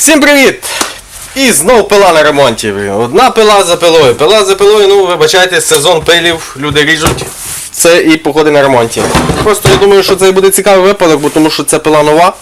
Всім привіт! І знов пила на ремонті. Одна пила за пилою. Пила за пилою, ну вибачайте, сезон пилів, люди ріжуть. Це і походи на ремонті. Просто я думаю, що це буде цікавий випадок, бо тому що це пила нова,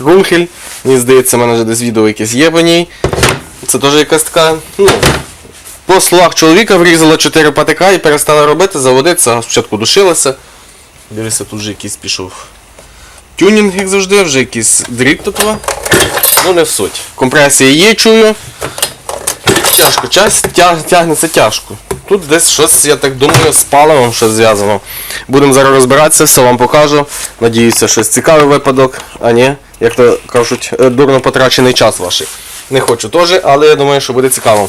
рунхель. Мені здається, в мене вже десь відео якесь є по ній. Це теж якась така, ну, по словах чоловіка врізала 4 патика і перестала робити, заводитися, спочатку душилася. Дивися, тут вже якийсь пішов тюнінг, як завжди, вже якийсь дріт тут. Ну не в суть. Компресія є, чую. Тяжко, час тя, тягнеться тяжко. Тут десь щось, я так думаю, з паливом щось зв'язано. Будемо зараз розбиратися, все вам покажу. Надіюся, щось цікавий випадок, а ні, як то кажуть, е, дурно потрачений час ваш. Не хочу теж, але я думаю, що буде цікаво.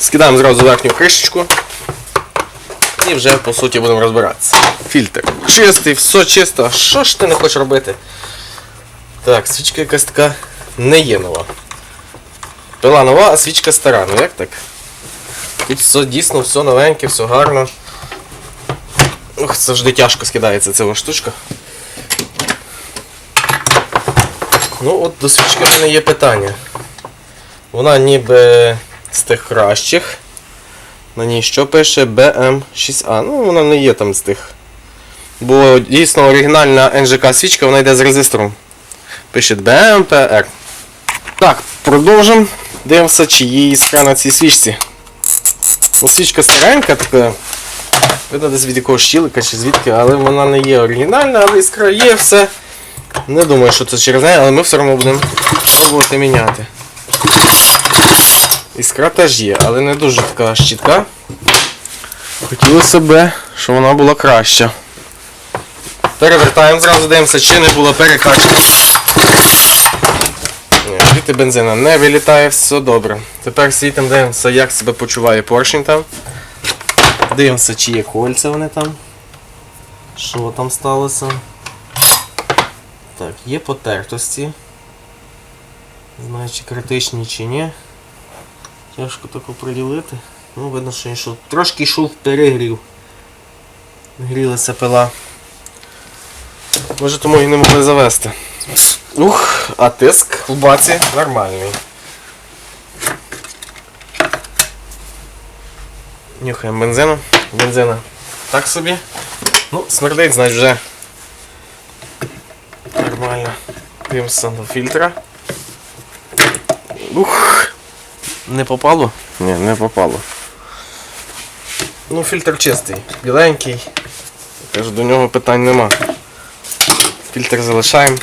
Скидаємо зразу верхню кришечку. І вже по суті будемо розбиратися. Фільтр. Чистий, все чисто. Що ж ти не хочеш робити? Так, свічка якась така не є нова. Пила нова, а свічка стара. Ну як так? Тут все дійсно, все новеньке, все гарно. Ух, завжди тяжко скидається ця штучка. Ну от до свічки в мене є питання. Вона ніби з тих кращих. На ній що пише BM6A. Ну, вона не є там з тих. Бо дійсно оригінальна НЖК свічка, вона йде з резистором. Пише BMPR. Так, продовжимо. Дивимося, чи є іскра на цій свічці. Ну, свічка старенька така. Видно десь від якогось щілика чи звідки, але вона не є оригінальна, але іскра є все. Не думаю, що це через неї, але ми все одно будемо пробувати міняти. Іскра теж є, але не дуже така щітка. Хотілося б, щоб вона була краща. Перевертаємо зразу, дивимося, чи не було перекачки. Звідти бензина не вилітає, все добре. Тепер світимо, дивимося, як себе почуває поршень там. Дивимося, чи є кольця вони там. Що там сталося. Так, є потертості. Не знаю, чи критичні, чи ні. Тяжко тако приділити. Ну, видно, що йшов. Трошки йшов перегрів. Грілася пила. Може тому і не могли завести. Ух, а тиск в баці нормальний. Нюхаємо бензину. Бензина так собі. Ну, смердить, значить вже нормально. Дивимося до фільтра. Ух. Не попало? Ні, не попало. Ну, фільтр чистий, біленький. Кажу, до нього питань нема. Фільтр залишаємо.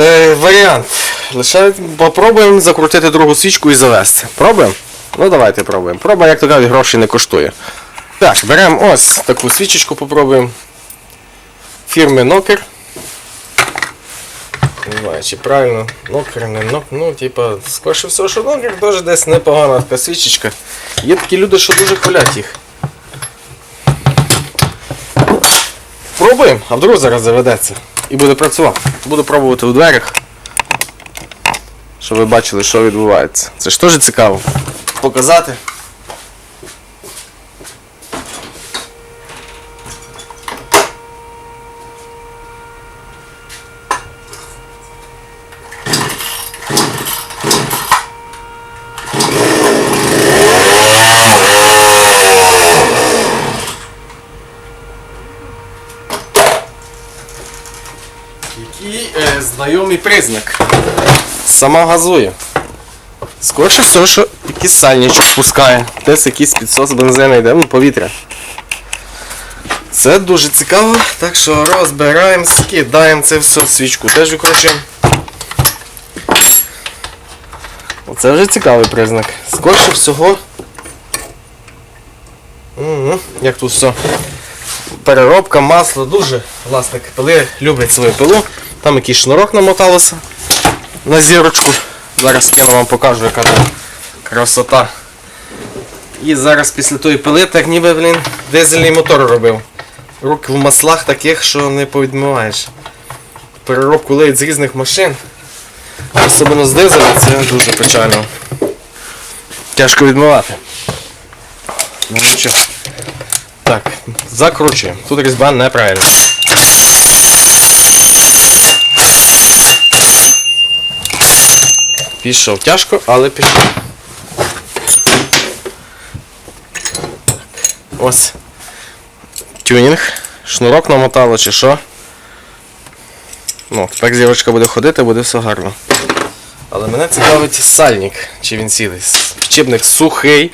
Е, варіант. Лише попробуємо закрутити другу свічку і завести. Пробуємо? Ну давайте пробуємо. Проба, як то кажуть, грошей не коштує. Так, беремо ось таку свічечку, попробуємо. Фірми Noker. Не знаю, чи правильно нокер, не нок, ну, типа, скоріше всього, що нокер теж десь непогана така свічечка. Є такі люди, що дуже хвалять їх. Пробуємо, а вдруг зараз заведеться. І буде працювати. Буду пробувати у дверях. Щоб ви бачили, що відбувається. Це ж теж цікаво. Показати. Який е, знайомий признак. Сама газує. Скоріше всього, що якийсь сальничок пускає. Десь якийсь підсос бензину йде, ну повітря. Це дуже цікаво, так що розбираємо, скидаємо це все, в свічку теж викручуємо. Оце вже цікавий признак. Скоріше всього. Угу. Як тут все. Переробка, масло, дуже власник пили люблять свою пилу. Там якийсь шнурок намоталося на зірочку. Зараз скину вам покажу, яка там красота. І зараз після тої пили, так ніби блін, дизельний мотор робив. Руки в маслах таких, що не повідмиваєш. Переробку леють з різних машин. Особливо з дизеля, це дуже печально. Тяжко відмивати. Ну нічого. Так, закручуємо. Тут різьба неправильна. Пішов тяжко, але пішов. Ось. Тюнінг. Шнурок намотало чи що. Ну, Тепер зірочка буде ходити, буде все гарно. Але мене цікавить сальник, чи він цілий. Вчебник сухий.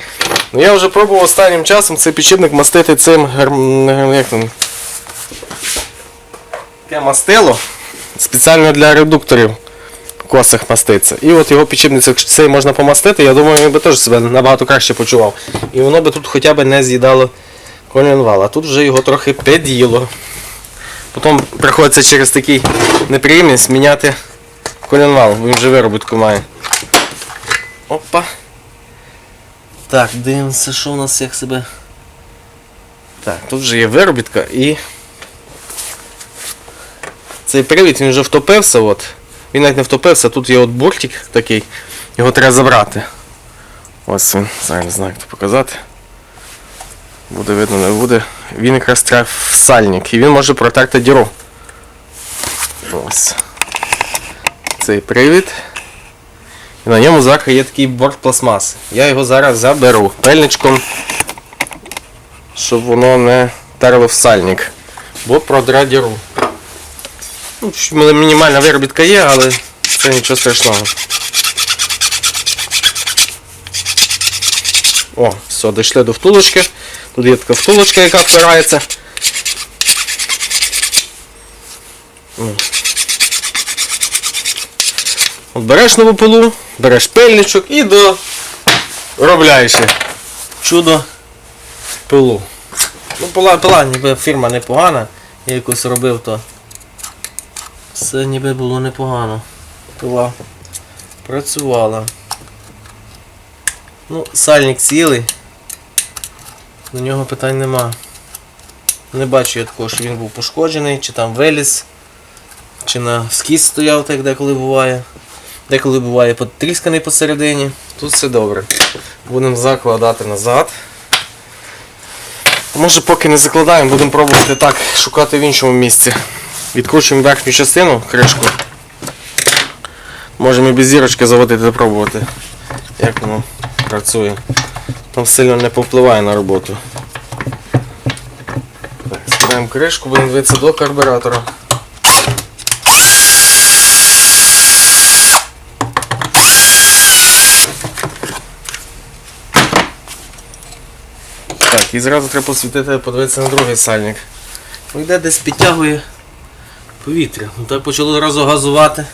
Ну я вже пробував останнім часом цей підчіпник мастити цим як там? Таке мастило. Спеціально для редукторів в косах маститься. І от його підчіпник якщо цей можна помастити, я думаю, він би теж себе набагато краще почував. І воно би тут хоча б не з'їдало колінвал. А тут вже його трохи під'їло. Потім приходиться через такий неприємність міняти колінвал, він вже виробітку має. Опа. Так, дивимося, що у нас як себе. Так, тут вже є виробітка і. Цей привід він вже втопився, от. Він навіть не втопився, тут є от буртик такий, його треба забрати. Ось він, зараз не знаю, як це показати. Буде видно, не буде. Він якраз треба в сальник і він може протерти діру. Ось. Цей привід. І на ньому зараз є такий борт пластмаси. Я його зараз заберу пельничком, щоб воно не терло в сальник. Бо продре діру. Ну, мінімальна виробітка є, але це нічого страшного. О, все, дійшли до втулочки. Тут є така втулочка, яка впирається. От береш нову пилу, береш пильничок і до робляєш чудо пилу. Ну, пила, пила ніби фірма непогана. Я якось робив то. Все ніби було непогано. Пила працювала. Ну, сальник цілий. До нього питань нема. Не бачу я такого, що він був пошкоджений, чи там виліз, чи на скіс стояв, так деколи буває. Деколи буває потрісканий посередині. Тут все добре. Будемо закладати назад. Може поки не закладаємо, будемо пробувати так шукати в іншому місці. Відкручуємо верхню частину, кришку. Можемо і без зірочки заводити пробувати, як воно працює. Там сильно не повпливає на роботу. Так, скидаємо кришку, будемо дивитися до карбюратора. Так, і зразу треба посвітити, подивитися на другий сальник. Ну, Йде десь підтягує повітря. Ну так почало одразу газувати.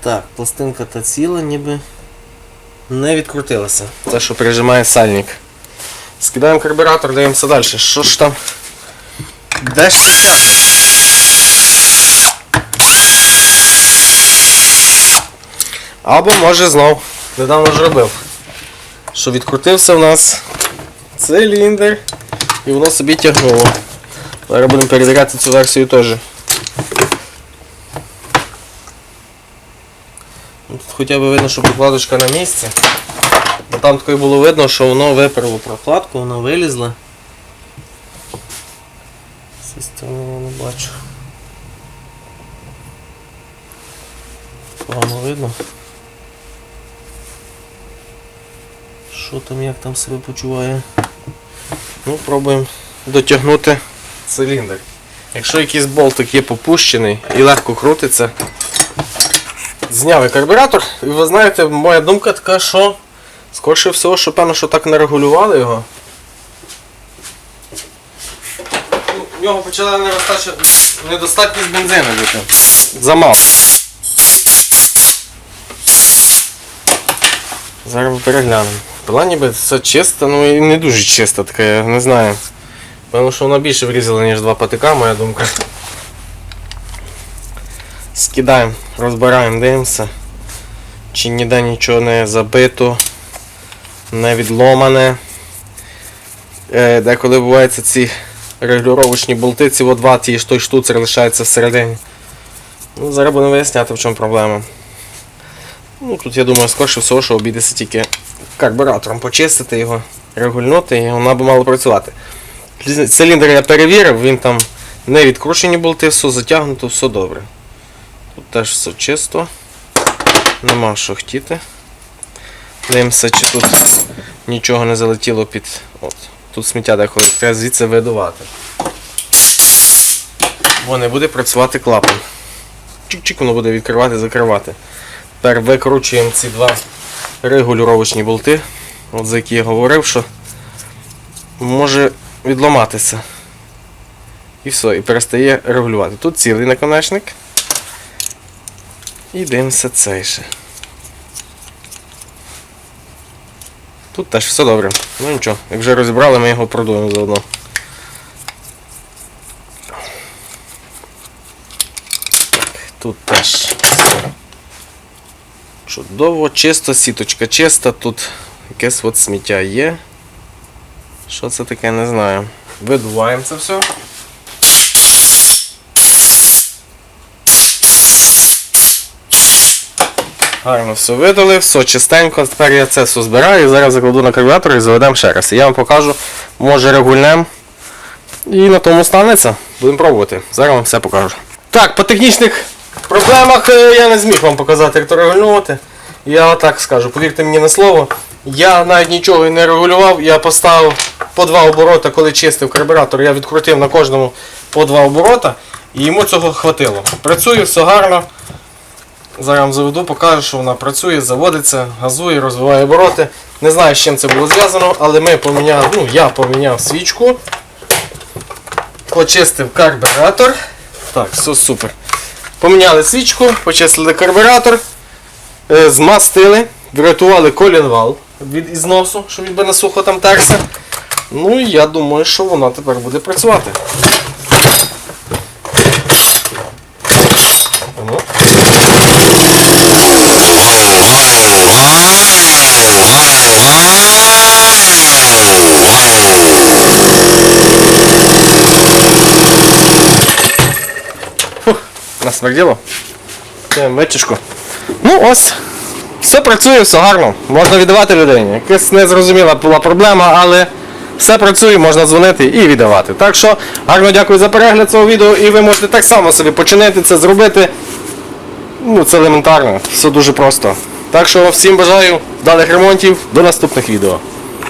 Так, пластинка та ціла, ніби не відкрутилася. Це, що прижимає сальник. Скидаємо карбюратор, дивимося далі. Що ж там? Де ж підтягує? Або може знов. Недавно ж робив. Що відкрутився в нас циліндр і воно собі тягнуло. Зараз будемо перевіряти цю версію теж. Ну, Тут хоча б видно, що прокладочка на місці. Бо там таке було видно, що воно виперло прокладку, воно. З цієї не бачу. Погано видно. Що там, як там себе почуває? Ну, пробуємо дотягнути циліндр. Якщо якийсь болтик є попущений і легко крутиться, зняв я карбюратор, і ви знаєте, моя думка така, що скорше всього, що певно, що так не регулювали його. В нього почала недостача, недостатність бензину бути. Замало. Зараз переглянемо. Була ніби все чиста, ну і не дуже чиста така, я не знаю. Певно, що вона більше врізала, ніж два патика, моя думка. Скидаємо, розбираємо, дивимося. Чи ніде нічого не забито, не відломане. Е, деколи буваються ці регулювачні болти, ці от два ті ж той штуцер лишається всередині. Ну, зараз будемо виясняти, в чому проблема. Ну, тут я думаю, скорше всього, що обійдеться тільки карбюратором почистити його, регульнути і вона б мала працювати. Циліндр я перевірив, він там не відкручені болти, все затягнуто, все добре. Тут теж все чисто. Нема що хотіти. Дивимося, чи тут нічого не залетіло під. От. Тут сміття деколи треба звідси видувати. Бо не буде працювати клапан. Чик-чик воно буде відкривати, закривати. Тепер викручуємо ці два регулювачні болти, от за які я говорив, що може відламатися. І все, і перестає регулювати. Тут цілий наконечник. І дивимося цей ще. Тут теж все добре. Ну нічого, як вже розібрали, ми його продуємо заодно. Тут теж. Чудово, чисто, сіточка чиста, тут якесь от сміття є. Що це таке, не знаю. Видуваємо це все. Гарно все видали, все чистенько. Тепер я це все збираю зараз закладу на карбюратор і заведемо ще раз. Я вам покажу, може регульнем. І на тому станеться. Будемо пробувати. Зараз вам все покажу. Так, по технічних проблемах е, я не зміг вам показати, як то регулювати. Я так скажу, повірте мені на слово. Я навіть нічого не регулював, я поставив по два оборота, коли чистив карбюратор, я відкрутив на кожному по два оборота і йому цього хватило. Працює все гарно. Зараз вам заведу, покажу, що вона працює, заводиться, газує, розвиває обороти. Не знаю, з чим це було зв'язано, але ми поміняли, ну я поміняв свічку, почистив карбюратор. Так, все супер. Поміняли свічку, почистили карбюратор, е, змастили, врятували колінвал від ізносу, щоб він би на сухо там терся. Ну і я думаю, що вона тепер буде працювати. Ну. Насмерділо. Це витяжку. Ну ось. Все працює, все гарно. Можна віддавати людині. Якась незрозуміла була проблема, але все працює, можна дзвонити і віддавати. Так що гарно дякую за перегляд цього відео і ви можете так само собі починити це зробити. Ну, це елементарно, все дуже просто. Так що всім бажаю вдалих ремонтів, до наступних відео.